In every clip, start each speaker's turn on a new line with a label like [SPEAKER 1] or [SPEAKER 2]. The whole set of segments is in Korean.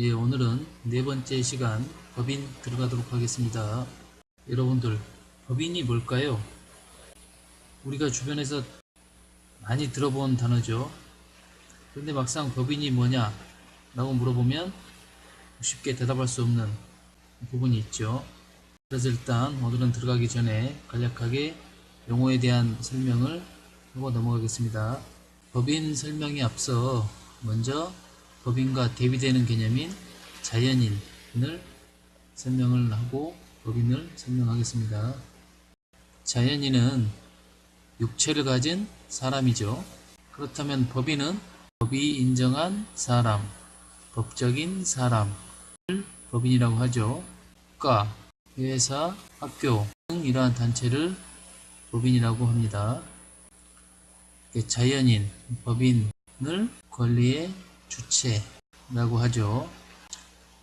[SPEAKER 1] 예, 오늘은 네 번째 시간 법인 들어가도록 하겠습니다. 여러분들, 법인이 뭘까요? 우리가 주변에서 많이 들어본 단어죠. 그런데 막상 법인이 뭐냐? 라고 물어보면 쉽게 대답할 수 없는 부분이 있죠. 그래서 일단 오늘은 들어가기 전에 간략하게 용어에 대한 설명을 하고 넘어가겠습니다. 법인 설명에 앞서 먼저 법인과 대비되는 개념인 자연인을 설명을 하고 법인을 설명하겠습니다. 자연인은 육체를 가진 사람이죠. 그렇다면 법인은 법이 인정한 사람, 법적인 사람을 법인이라고 하죠. 국가, 회사, 학교 등 이러한 단체를 법인이라고 합니다. 자연인, 법인을 권리의 주체라고 하죠.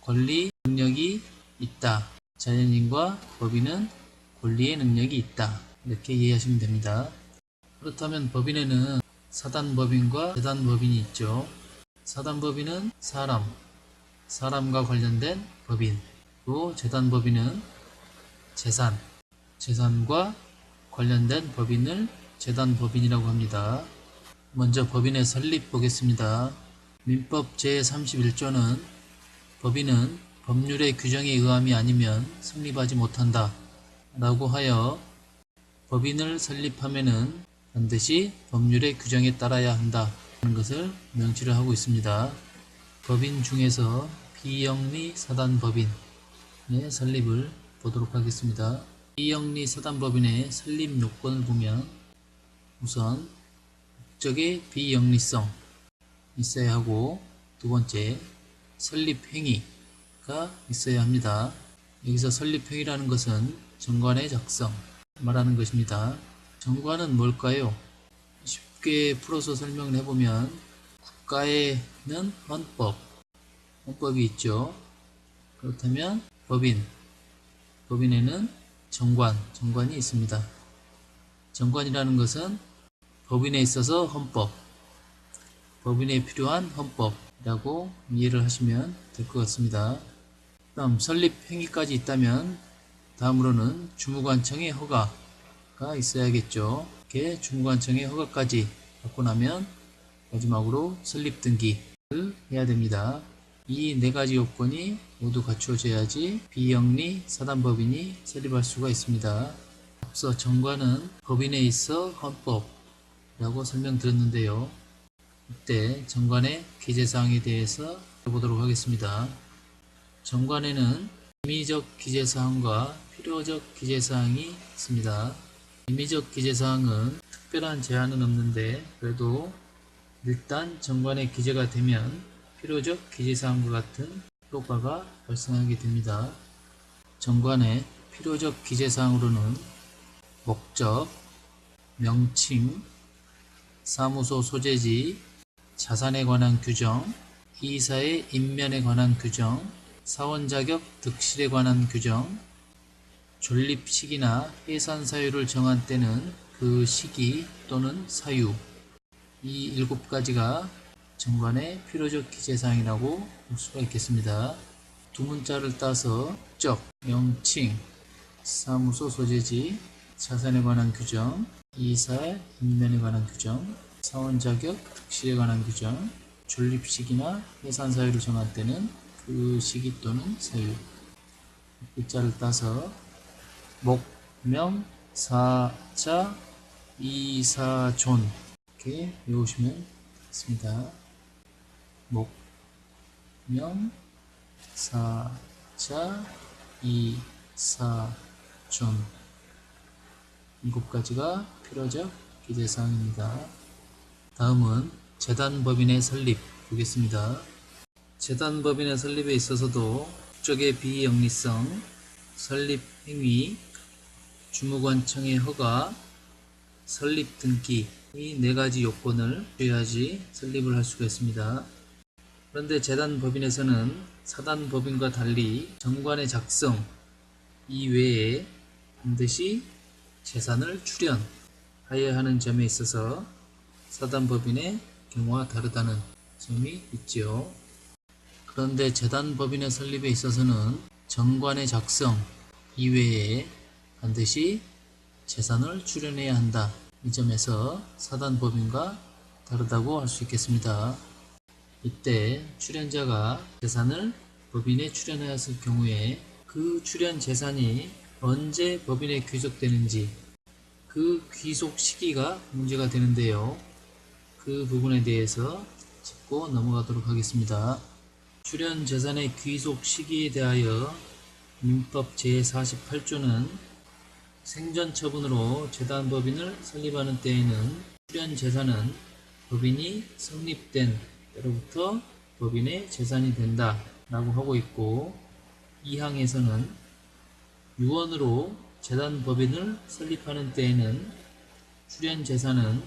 [SPEAKER 1] 권리 능력이 있다. 자연인과 법인은 권리의 능력이 있다. 이렇게 이해하시면 됩니다. 그렇다면 법인에는 사단법인과 재단법인이 있죠. 사단법인은 사람, 사람과 관련된 법인, 또 재단법인은 재산, 재산과 관련된 법인을 재단법인이라고 합니다. 먼저 법인의 설립 보겠습니다. 민법 제31조는 법인은 법률의 규정에 의함이 아니면 성립하지 못한다. 라고 하여 법인을 설립하면은 반드시 법률의 규정에 따라야 한다. 하는 것을 명시를 하고 있습니다. 법인 중에서 비영리 사단법인의 설립을 보도록 하겠습니다. 비영리 사단법인의 설립 요건을 보면 우선 목적의 비영리성 있어야 하고 두 번째 설립 행위가 있어야 합니다. 여기서 설립 행위라는 것은 정관의 작성 말하는 것입니다. 정관은 뭘까요? 쉽게 풀어서 설명을 해보면 국가에는 헌법, 헌법이 있죠. 그렇다면 법인, 법인에는 정관, 정관이 있습니다. 정관이라는 것은 법인에 있어서 헌법, 법인에 필요한 헌법이라고 이해를 하시면 될 것 같습니다. 다음 설립 행위까지 있다면 다음으로는 주무관청의 허가가 있어야겠죠. 이렇게 주무관청의 허가까지 받고 나면 마지막으로 설립 등기를 해야 됩니다. 이 네 가지 요건이 모두 갖추어져야지 비영리 사단법인이 설립할 수가 있습니다. 앞서 정관은 법인에 있어 헌법이라고 설명드렸는데요. 이때 정관의 기재사항에 대해서 해보도록 하겠습니다. 정관에는 임의적 기재사항과 필요적 기재사항이 있습니다. 임의적 기재사항은 특별한 제한은 없는데 그래도 일단 정관에 기재가 되면 필요적 기재사항과 같은 효과가 발생하게 됩니다. 정관의 필요적 기재사항으로는 목적, 명칭, 사무소 소재지, 자산에 관한 규정, 이사의 인면에 관한 규정, 사원 자격 득실에 관한 규정, 존립 시기나 해산 사유를 정한 때는 그 시기 또는 사유 이 일곱 가지가 정관의 필요적 기재사항이라고 볼 수가 있겠습니다. 두 문자를 따서 목적, 명칭, 사무소 소재지, 자산에 관한 규정, 이사의 인면에 관한 규정, 사원 자격, 득실에 관한 규정, 존립 시기나 해산 사유를 정할 때는 그 시기 또는 사유 글자를 따서 목, 명, 사, 자, 이, 사, 존 이렇게 외우시면 되겠습니다. 목, 명, 사, 자, 이, 사, 존 일곱 가지가 필요적 기재사항입니다. 다음은 재단법인의 설립 보겠습니다. 재단법인의 설립에 있어서도 국적의 비영리성, 설립 행위, 주무관청의 허가, 설립 등기 이 네 가지 요건을 주의하지 설립을 할 수가 있습니다. 그런데 재단법인에서는 사단법인과 달리 정관의 작성 이외에 반드시 재산을 출연하여야 하는 점에 있어서 사단법인의 경우와 다르다는 점이 있지요. 그런데 재단 법인의 설립에 있어서는 정관의 작성 이외에 반드시 재산을 출연해야 한다. 이 점에서 사단 법인과 다르다고 할 수 있겠습니다. 이때 출연자가 재산을 법인에 출연하였을 경우에 그 출연 재산이 언제 법인에 귀속되는지 그 귀속 시기가 문제가 되는데요. 그 부분에 대해서 짚고 넘어가도록 하겠습니다. 출연 재산의 귀속 시기에 대하여 민법 제48조는 생전 처분으로 재단법인을 설립하는 때에는 출연 재산은 법인이 성립된 때로부터 법인의 재산이 된다 라고 하고 있고 이 항에서는 유언으로 재단법인을 설립하는 때에는 출연 재산은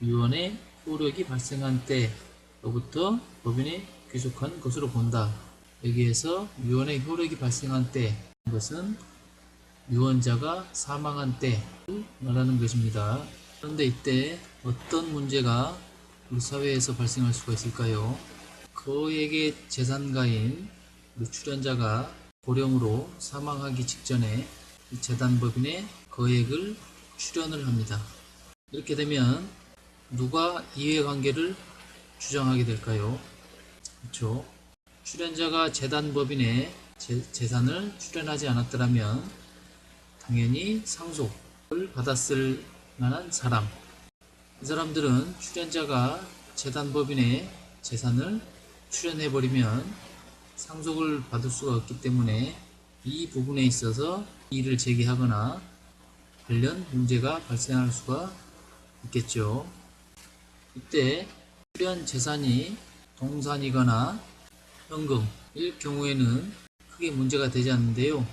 [SPEAKER 1] 유언의 효력이 발생한 때로부터 법인에 귀속한 것으로 본다. 여기에서 유언의 효력이 발생한 때 것은 유언자가 사망한 때를 말하는 것입니다. 그런데 이때 어떤 문제가 우리 사회에서 발생할 수가 있을까요? 거액의 재산가인 우리 출연자가 고령으로 사망하기 직전에 이 재단법인의 거액을 출연을 합니다. 이렇게 되면 누가 이해관계를 주장하게 될까요? 그렇죠. 출연자가 재단법인의 재, 재산을 출연하지 않았더라면 당연히 상속을 받았을 만한 사람. 이 사람들은 출연자가 재단법인의 재산을 출연해버리면 상속을 받을 수가 없기 때문에 이 부분에 있어서 이의를 제기하거나 관련 문제가 발생할 수가 있겠죠. 이때 출연 재산이 동산이거나 현금일 경우에는 크게 문제가 되지 않는데요.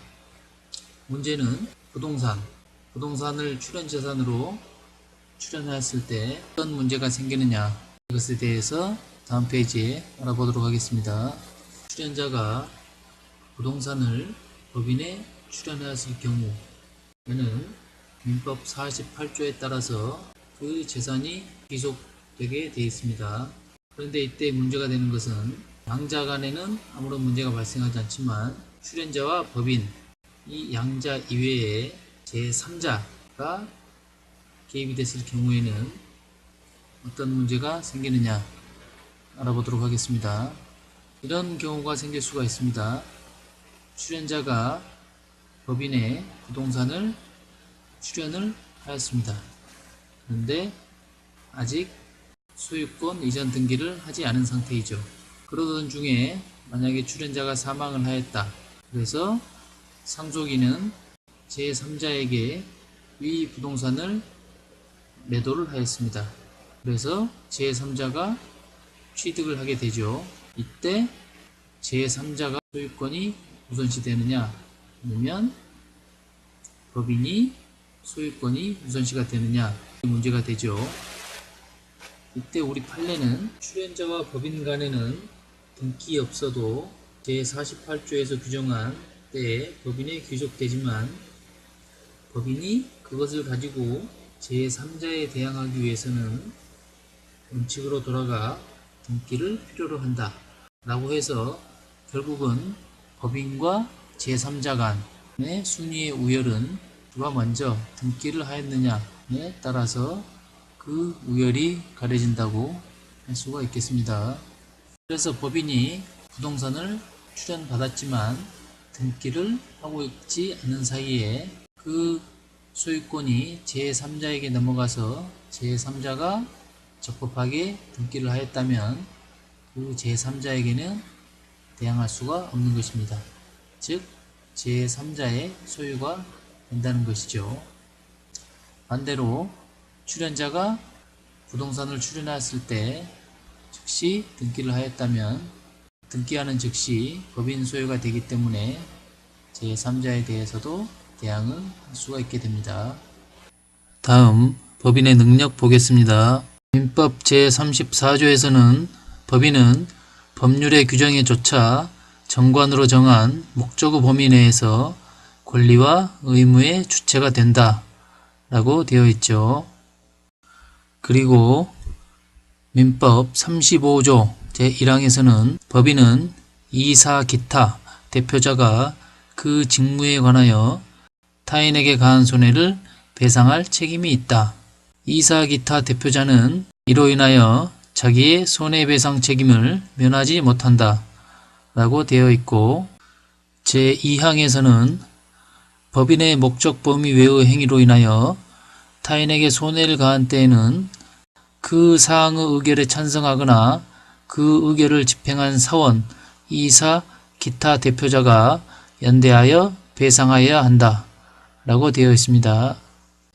[SPEAKER 1] 문제는 부동산, 부동산을 출연 재산으로 출연하였을 때 어떤 문제가 생기느냐 이것에 대해서 다음 페이지에 알아보도록 하겠습니다. 출연자가 부동산을 법인에 출연하였을 경우에는 민법 48조에 따라서 그 재산이 귀속 되게 되어 있습니다. 그런데 이때 문제가 되는 것은 양자 간에는 아무런 문제가 발생하지 않지만 출연자와 법인 이 양자 이외에 제3자가 개입이 됐을 경우에는 어떤 문제가 생기느냐 알아보도록 하겠습니다. 이런 경우가 생길 수가 있습니다. 출연자가 법인의 부동산을 출연을 하였습니다. 그런데 아직 소유권 이전 등기를 하지 않은 상태이죠. 그러던 중에 만약에 출연자가 사망을 하였다. 그래서 상속인은 제3자에게 위 부동산을 매도를 하였습니다. 그래서 제3자가 취득을 하게 되죠. 이때 제3자가 소유권이 우선시 되느냐 아니면 법인이 소유권이 우선시가 되느냐 문제가 되죠. 이때 우리 판례는 출연자와 법인 간에는 등기 없어도 제48조에서 규정한 때에 법인에 귀속되지만 법인이 그것을 가지고 제3자에 대항하기 위해서는 원칙으로 돌아가 등기를 필요로 한다 라고 해서 결국은 법인과 제3자 간의 순위의 우열은 누가 먼저 등기를 하였느냐에 따라서 그 우열이 가려진다고 할 수가 있겠습니다. 그래서 법인이 부동산을 출연받았지만 등기를 하고 있지 않는 사이에 그 소유권이 제3자에게 넘어가서 제3자가 적법하게 등기를 하였다면 그 제3자에게는 대항할 수가 없는 것입니다. 즉, 제3자의 소유가 된다는 것이죠. 반대로 출연자가 부동산을 출연하였을 때 즉시 등기를 하였다면 등기하는 즉시 법인 소유가 되기 때문에 제3자에 대해서도 대항을 할 수가 있게 됩니다. 다음 법인의 능력 보겠습니다. 민법 제34조에서는 법인은 법률의 규정에 조차 정관으로 정한 목적어 범위 내에서 권리와 의무의 주체가 된다 라고 되어 있죠. 그리고 민법 35조 제1항에서는 법인은 이사 기타 대표자가 그 직무에 관하여 타인에게 가한 손해를 배상할 책임이 있다. 이사 기타 대표자는 이로 인하여 자기의 손해배상 책임을 면하지 못한다. 라고 되어 있고 제2항에서는 법인의 목적 범위 외의 행위로 인하여 타인에게 손해를 가한 때에는 그 사항의 의결에 찬성하거나 그 의결을 집행한 사원, 이사, 기타 대표자가 연대하여 배상하여야 한다. 라고 되어 있습니다.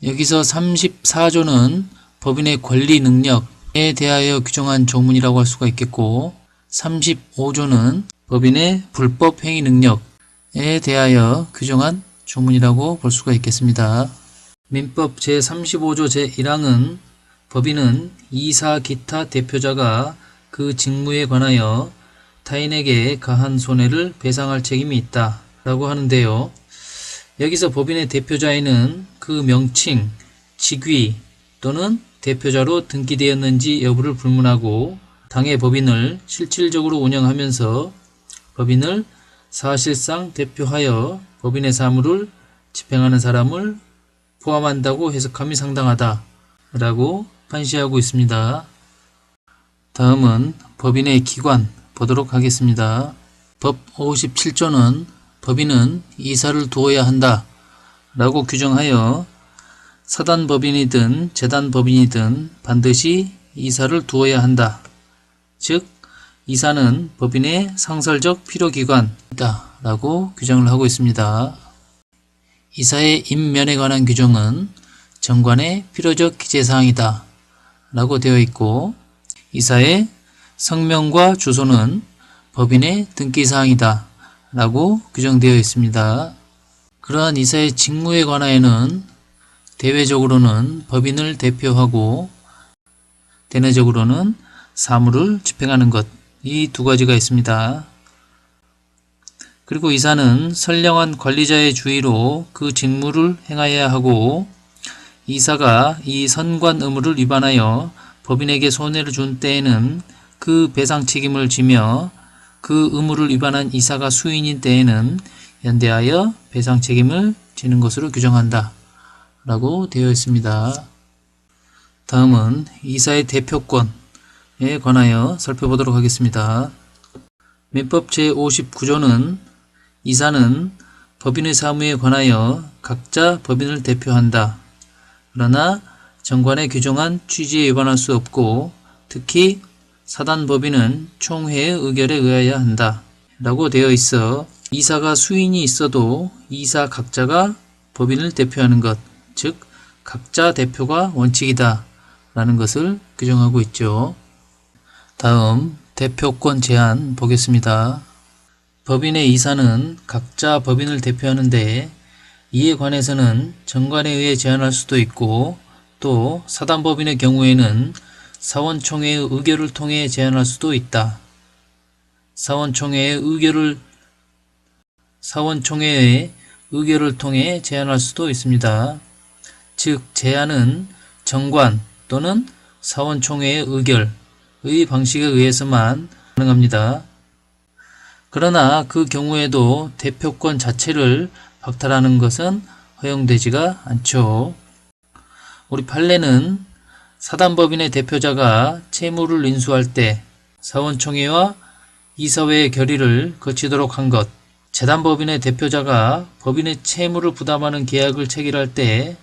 [SPEAKER 1] 여기서 34조는 법인의 권리 능력에 대하여 규정한 조문이라고 할 수가 있겠고 35조는 법인의 불법 행위 능력에 대하여 규정한 조문이라고 볼 수가 있겠습니다. 민법 제35조 제1항은 법인은 이사 기타 대표자가 그 직무에 관하여 타인에게 가한 손해를 배상할 책임이 있다 라고 하는데요. 여기서 법인의 대표자에는 그 명칭, 직위 또는 대표자로 등기되었는지 여부를 불문하고 당의 법인을 실질적으로 운영하면서 법인을 사실상 대표하여 법인의 사무를 집행하는 사람을 포함한다고 해석함이 상당하다 라고 판시하고 있습니다. 다음은 법인의 기관 보도록 하겠습니다. 법 57조는 법인은 이사를 두어야 한다 라고 규정하여 사단 법인이든 재단 법인이든 반드시 이사를 두어야 한다. 즉 이사는 법인의 상설적 필요기관이다 라고 규정을 하고 있습니다. 이사의 임면에 관한 규정은 정관의 필요적 기재사항이다 라고 되어 있고 이사의 성명과 주소는 법인의 등기사항이다 라고 규정되어 있습니다. 그러한 이사의 직무에 관하여는 대외적으로는 법인을 대표하고 대내적으로는 사무를 집행하는 것, 이 두 가지가 있습니다. 그리고 이사는 선량한 관리자의 주의로 그 직무를 행하여야 하고 이사가 이 선관 의무를 위반하여 법인에게 손해를 준 때에는 그 배상 책임을 지며 그 의무를 위반한 이사가 수인인 때에는 연대하여 배상 책임을 지는 것으로 규정한다. 라고 되어 있습니다. 다음은 이사의 대표권에 관하여 살펴보도록 하겠습니다. 민법 제59조는 이사는 법인의 사무에 관하여 각자 법인을 대표한다. 그러나 정관에 규정한 취지에 위반할 수 없고 특히 사단 법인은 총회의 의결에 의하여 한다. 라고 되어 있어 이사가 수인이 있어도 이사 각자가 법인을 대표하는 것, 즉 각자 대표가 원칙이다. 라는 것을 규정하고 있죠. 다음 대표권 제한 보겠습니다. 법인의 이사는 각자 법인을 대표하는데 이에 관해서는 정관에 의해 제한할 수도 있고 또 사단법인의 경우에는 사원총회의 의결을 통해 제한할 수도 있다. 사원총회의 의결을 사원총회의 의결을 통해 제한할 수도 있습니다. 즉 제한은 정관 또는 사원총회의 의결의 방식에 의해서만 가능합니다. 그러나 그 경우에도 대표권 자체를 박탈하는 것은 허용되지가 않죠. 우리 판례는 사단법인의 대표자가 채무를 인수할 때 사원총회와 이사회의 결의를 거치도록 한 것, 재단법인의 대표자가 법인의 채무를 부담하는 계약을 체결할 때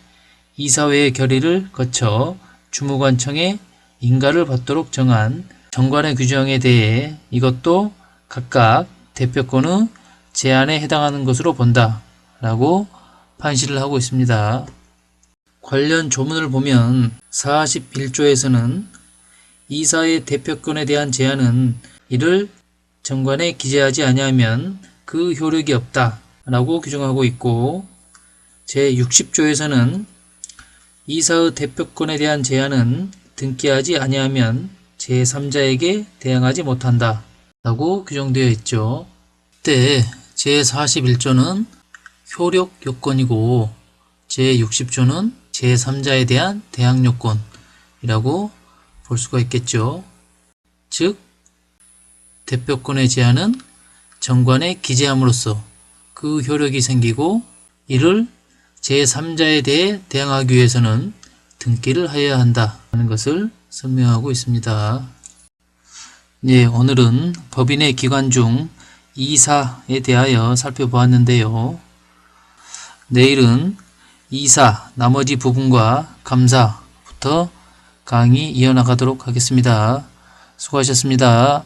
[SPEAKER 1] 이사회의 결의를 거쳐 주무관청에 인가를 받도록 정한 정관의 규정에 대해 이것도 각각 대표권의 제한에 해당하는 것으로 본다. 라고 판시를 하고 있습니다. 관련 조문을 보면 41조에서는 이사의 대표권에 대한 제한은 이를 정관에 기재하지 아니하면 그 효력이 없다. 라고 규정하고 있고 제60조에서는 이사의 대표권에 대한 제한은 등기하지 아니하면 제3자에게 대항하지 못한다 라고 규정되어 있죠. 이때 제41조는 효력 요건이고 제60조는 제3자에 대한 대항 요건이라고 볼 수가 있겠죠. 즉 대표권의 제한은 정관에 기재함으로써 그 효력이 생기고 이를 제3자에 대해 대항하기 위해서는 등기를 하여야 한다 하는 것을 설명하고 있습니다. 네, 오늘은 법인의 기관 중 이사에 대하여 살펴보았는데요. 내일은 이사 나머지 부분과 감사부터 강의 이어나가도록 하겠습니다. 수고하셨습니다.